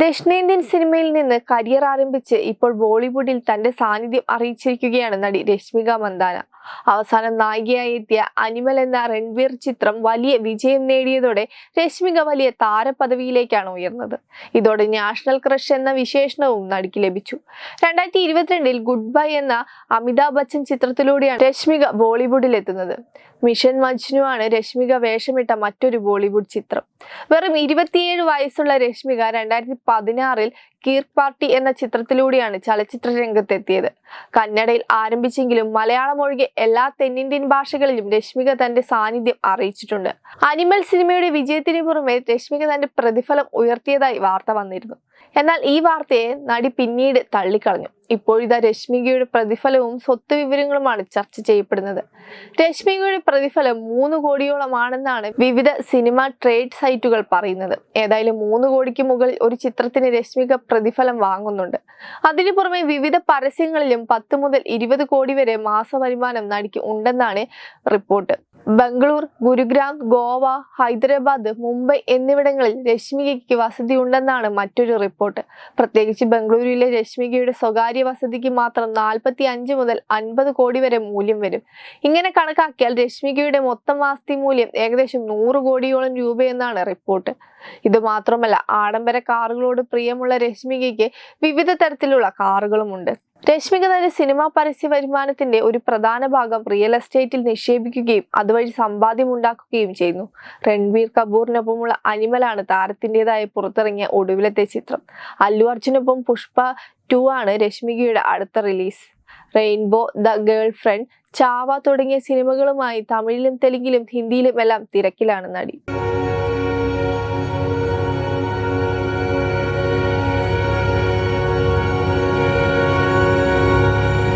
ദക്ഷിണേന്ത്യൻ സിനിമയിൽ നിന്ന് കരിയർ ആരംഭിച്ച് ഇപ്പോൾ ബോളിവുഡിൽ തന്റെ സാന്നിധ്യം അറിയിച്ചിരിക്കുകയാണ് നടി രശ്മിക മന്ദാന. അവസാനം നായികയായി എത്തിയ അനിമൽ എന്ന രൺവീർ ചിത്രം വലിയ വിജയം നേടിയതോടെ രശ്മിക വലിയ താരപദവിയിലേക്കാണ് ഉയർന്നത്. ഇതോടെ നാഷണൽ ക്രഷ് എന്ന വിശേഷണവും നടിക്ക് ലഭിച്ചു. രണ്ടായിരത്തി ഇരുപത്തിരണ്ടിൽ ഗുഡ് ബൈ എന്ന അമിതാഭ് ബച്ചൻ ചിത്രത്തിലൂടെയാണ് രശ്മിക ബോളിവുഡിൽ എത്തുന്നത്. മിഷൻ മജ്നു ആണ് രശ്മിക വേഷമിട്ട മറ്റൊരു ബോളിവുഡ് ചിത്രം. വെറും ഇരുപത്തിയേഴ് വയസ്സുള്ള രശ്മിക രണ്ടായിരത്തി പതിനാറിൽ കീർക്ക് പാർട്ടി എന്ന ചിത്രത്തിലൂടെയാണ് ചലച്ചിത്ര രംഗത്തെത്തിയത്. കന്നഡയിൽ ആരംഭിച്ചെങ്കിലും മലയാളം ഒഴികെ എല്ലാ തെന്നിന്ത്യൻ ഭാഷകളിലും രശ്മിക തന്റെ സാന്നിധ്യം അറിയിച്ചിട്ടുണ്ട്. അനിമൽ സിനിമയുടെ വിജയത്തിന് പുറമെ രശ്മിക തന്റെ പ്രതിഫലം ഉയർത്തിയതായി വാർത്ത വന്നിരുന്നു. എന്നാൽ ഈ വാർത്തയെ നടി പിന്നീട് തള്ളിക്കളഞ്ഞു. ഇപ്പോഴിതാ രശ്മികയുടെ പ്രതിഫലവും സ്വത്ത് വിവരങ്ങളുമാണ് ചർച്ച ചെയ്യപ്പെടുന്നത്. രശ്മികയുടെ പ്രതിഫലം മൂന്ന് കോടിയോളമാണെന്നാണ് വിവിധ സിനിമ ട്രേഡ് സൈറ്റുകൾ പറയുന്നത്. ഏതായാലും മൂന്ന് കോടിക്ക് മുകളിൽ ഒരു ചിത്രത്തിന് രശ്മിക പ്രതിഫലം വാങ്ങുന്നുണ്ട്. അതിനു പുറമെ വിവിധ പരസ്യങ്ങളിലും പത്ത് മുതൽ ഇരുപത് കോടി വരെ മാസ വരുമാനം നടിക്ക് ഉണ്ടെന്നാണ് റിപ്പോർട്ട്. ബംഗളൂർ ഗുരുഗ്രാം ഗോവ ഹൈദരാബാദ് മുംബൈ എന്നിവിടങ്ങളിൽ രശ്മികയ്ക്ക് വസതി ഉണ്ടെന്നാണ് മറ്റൊരു റിപ്പോർട്ട്. പ്രത്യേകിച്ച് ബംഗളൂരുവിലെ രശ്മികയുടെ സ്വകാര്യ വസതിക്ക് മാത്രം നാൽപ്പത്തി അഞ്ച് മുതൽ അൻപത് കോടി വരെ മൂല്യം വരും. ഇങ്ങനെ കണക്കാക്കിയാൽ രശ്മികയുടെ മൊത്തം ആസ്തി മൂല്യം ഏകദേശം നൂറ് കോടിയോളം രൂപയെന്നാണ് റിപ്പോർട്ട്. ഇത് മാത്രമല്ല ആഡംബര കാറുകളോട് പ്രിയമുള്ള രശ്മികയ്ക്ക് വിവിധ തരത്തിലുള്ള കാറുകളുമുണ്ട്. രശ്മിക തന്റെ സിനിമാ പരസ്യ വരുമാനത്തിന്റെ ഒരു പ്രധാന ഭാഗം റിയൽ എസ്റ്റേറ്റിൽ നിക്ഷേപിക്കുകയും അതുവഴി സമ്പാദ്യം ഉണ്ടാക്കുകയും ചെയ്യുന്നു. രൺബീർ കപൂറിനൊപ്പമുള്ള അനിമലാണ് താരത്തിന്റെതായി പുറത്തിറങ്ങിയ ഒടുവിലത്തെ ചിത്രം. അല്ലു അർജുനൊപ്പം പുഷ്പ ടു ആണ് രശ്മികയുടെ അടുത്ത release rainbow the girlfriend Chhaava തുടങ്ങിയ സിനിമകളുമായി തമിഴിലും തെലുങ്കിലും ഹിന്ദിയിലും എല്ലാം തിരക്കിലാണ് നടി.